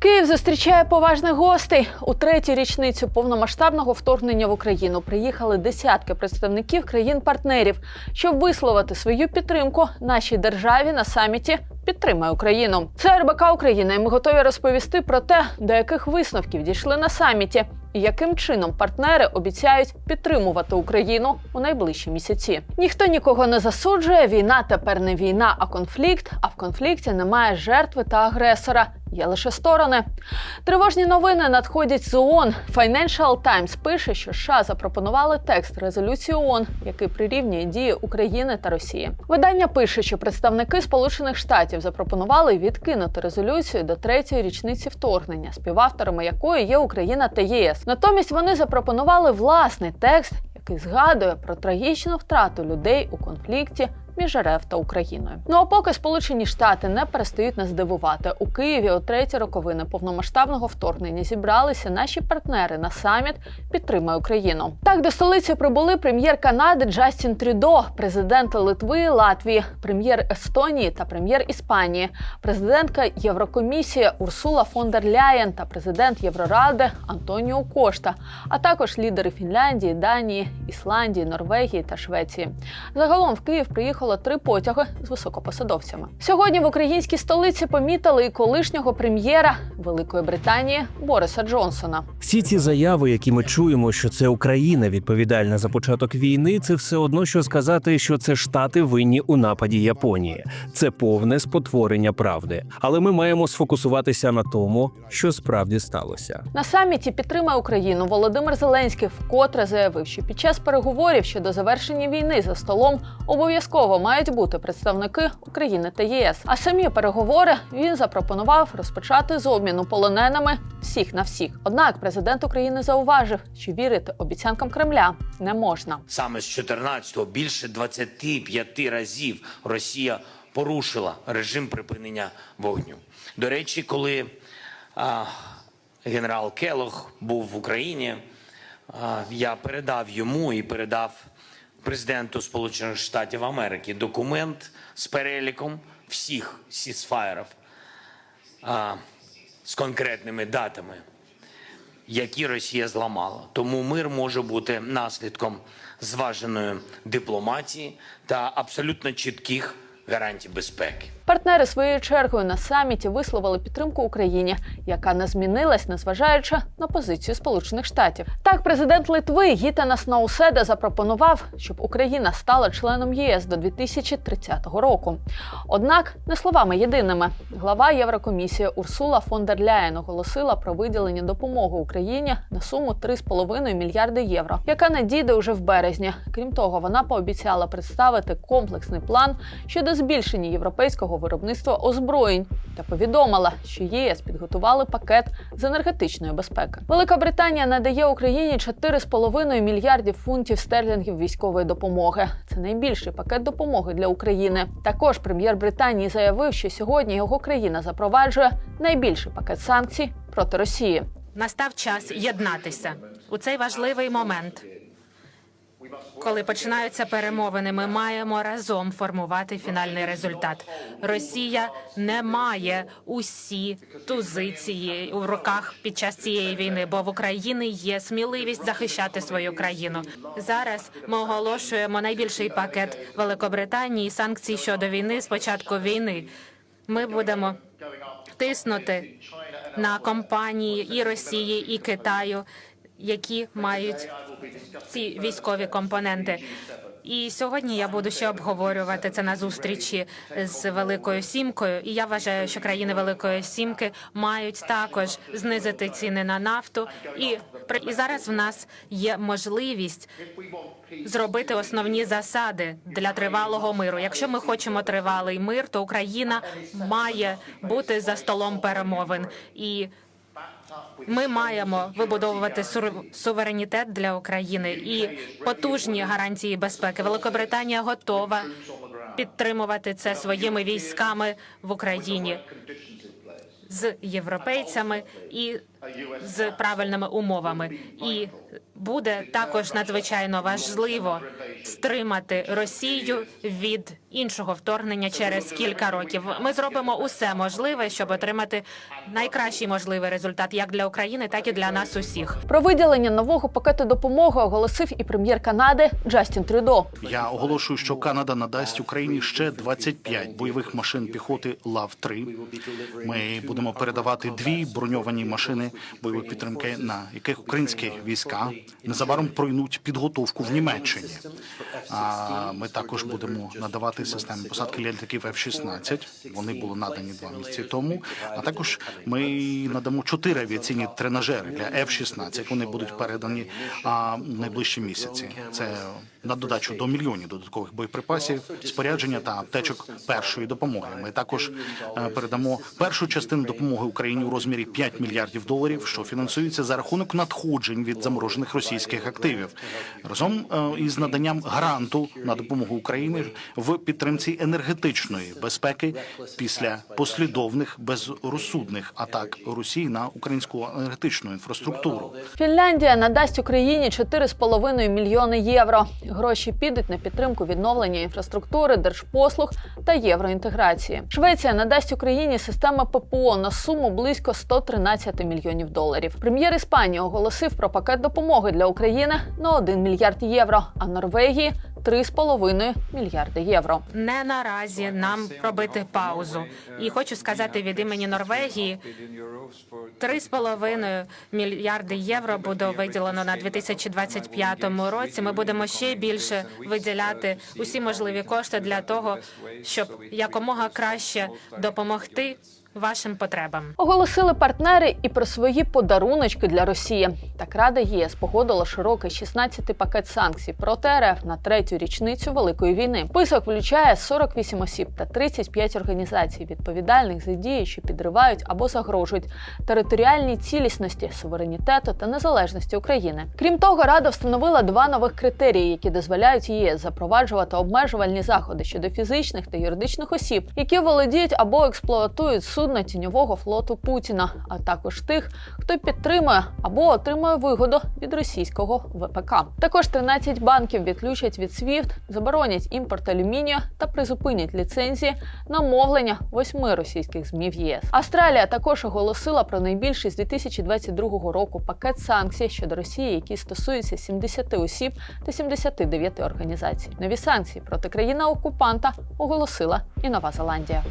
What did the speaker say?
Київ зустрічає поважних гостей. У третю річницю повномасштабного вторгнення в Україну приїхали десятки представників країн-партнерів, щоб висловити свою підтримку нашій державі на саміті Підтримай Україну. Це РБК Україна, і ми готові розповісти про те, до яких висновків дійшли на саміті, і яким чином партнери обіцяють підтримувати Україну у найближчі місяці. Ніхто нікого не засуджує. Війна тепер не війна, а конфлікт. А в конфлікті немає жертви та агресора. Є лише сторони. Тривожні новини надходять з ООН. Financial Times пише, що США запропонували текст резолюції ООН, який прирівнює дії України та Росії. Видання пише, що представники Сполучених Штатів запропонували відкинути резолюцію до третьої річниці вторгнення, співавторами якої є Україна та ЄС. Натомість вони запропонували власний текст, який згадує про трагічну втрату людей у конфлікті між РФ та Україною. Ну а поки Сполучені Штати не перестають нас дивувати у Києві у треті роковини повномасштабного вторгнення зібралися наші партнери на саміт Підтримай Україну. Так до столиці прибули прем'єр Канади Джастін Трюдо, президент Литви, Латвії, прем'єр Естонії та прем'єр Іспанії, президентка Єврокомісії Урсула фон дер Ляєн та президент Євроради Антоніо Кошта, а також лідери Фінляндії, Данії, Ісландії, Норвегії та Швеції. Загалом в Київ приїхало три потяги з високопосадовцями. Сьогодні в українській столиці помітили і колишнього прем'єра Великої Британії Бориса Джонсона. Всі ці заяви, які ми чуємо, що це Україна відповідальна за початок війни, це все одно, що сказати, що це Штати винні у нападі Японії. Це повне спотворення правди. Але ми маємо сфокусуватися на тому, що справді сталося. На саміті Підтримай Україну Володимир Зеленський вкотре заявив, що під час переговорів щодо завершення війни за столом обов'язково мають бути представники України та ЄС. А самі переговори він запропонував розпочати з обміну полоненими всіх на всіх. Однак президент України зауважив, що вірити обіцянкам Кремля не можна. Саме з 14-го більше 25 разів Росія порушила режим припинення вогню. До речі, коли а, генерал Келох був в Україні, а, я передав йому і передав президенту Сполучених Штатів Америки документ з переліком всіх сісфаєрів з конкретними датами які Росія зламала. Тому мир може бути наслідком зваженої дипломатії та абсолютно чітких гарантій безпеки. Партнери своєю чергою на саміті висловили підтримку Україні, яка не змінилась, незважаючи на позицію Сполучених Штатів. Так, президент Литви Гітанас Науседа запропонував, щоб Україна стала членом ЄС до 2030 року. Однак не словами єдиними, глава Єврокомісії Урсула фон дер Ляєн оголосила про виділення допомоги Україні на суму 3,5 мільярди євро, яка надійде уже в березні. Крім того, вона пообіцяла представити комплексний план щодо збільшення європейського виробництва озброєнь та повідомила, що ЄС підготували пакет з енергетичної безпеки. Велика Британія надає Україні 4,5 мільярдів фунтів стерлінгів військової допомоги. Це найбільший пакет допомоги для України. Також прем'єр Британії заявив, що сьогодні його країна запроваджує найбільший пакет санкцій проти Росії. Настав час єднатися у цей важливий момент. Коли починаються перемовини, ми маємо разом формувати фінальний результат. Росія не має усі тузиції у руках під час цієї війни, бо в Україні є сміливість захищати свою країну. Зараз ми оголошуємо найбільший пакет Великобританії санкцій щодо війни з початку війни. Ми будемо тиснути на компанії і Росії, і Китаю, які мають ці військові компоненти. І сьогодні я буду ще обговорювати це на зустрічі з Великою Сімкою. І я вважаю, що країни Великої Сімки мають також знизити ціни на нафту. І і зараз в нас є можливість зробити основні засади для тривалого миру. Якщо ми хочемо тривалий мир, то Україна має бути за столом перемовин і. Ми маємо вибудовувати суверенітет для України і потужні гарантії безпеки. Великобританія готова підтримувати це своїми військами в Україні з європейцями і з правильними умовами, і буде також надзвичайно важливо стримати Росію від іншого вторгнення через кілька років. Ми зробимо усе можливе, щоб отримати найкращий можливий результат як для України, так і для нас усіх. Про виділення нового пакету допомоги оголосив і прем'єр Канади Джастін Трюдо. Я оголошую, що Канада надасть Україні ще 25 бойових машин піхоти лав 3 Ми будемо передавати дві броньовані машини бойової підтримки, на яких українські війська незабаром пройнуть підготовку в Німеччині. А ми також будемо надавати системи посадки літаків F-16. Вони були надані два місяці тому. А також ми надамо чотири авіаційні тренажери для F-16. Вони будуть передані а, найближчі місяці. Це на додачу до мільйонів додаткових боєприпасів, спорядження та аптечок першої допомоги. Ми також е, передамо першу частину допомоги Україні у розмірі 5 мільярдів доларів, що фінансується за рахунок надходжень від заморожених російських активів, разом е, із наданням гранту на допомогу Україні в підтримці енергетичної безпеки після послідовних безрозсудних атак Росії на українську енергетичну інфраструктуру. Фінляндія надасть Україні 4,5 мільйони євро. Гроші підуть на підтримку відновлення інфраструктури, держпослуг та євроінтеграції. Швеція надасть Україні системи ППО на суму близько 113 мільйонів доларів. Прем'єр Іспанії оголосив про пакет допомоги для України на 1 мільярд євро, а Норвегії 3,5 мільярди євро. Не наразі нам робити паузу. І хочу сказати від імені Норвегії. 3,5 мільярди євро буде виділено на 2025 році. Ми будемо ще більше виділяти усі можливі кошти для того, щоб якомога краще допомогти вашим потребам. Оголосили партнери і про свої подаруночки для Росії. Так Рада ЄС погодила широкий 16-й пакет санкцій проти РФ на третю річницю Великої війни. Список включає 48 осіб та 35 організацій, відповідальних за дії, що підривають або загрожують територіальній цілісності, суверенітету та незалежності України. Крім того, Рада встановила два нових критерії, які дозволяють ЄС запроваджувати обмежувальні заходи щодо фізичних та юридичних осіб, які володіють або експлуатують судна тіньового флоту Путіна, а також тих, хто підтримує або отримує вигоду від російського ВПК. Також 13 банків відключать від SWIFT, заборонять імпорт алюмінію та призупинять ліцензії на мовлення восьми російських змів ЄС. Австралія також оголосила про найбільший з 2022 року пакет санкцій щодо Росії, які стосуються 70 осіб та 79 організацій. Нові санкції проти країни окупанта оголосила і Нова Зеландія.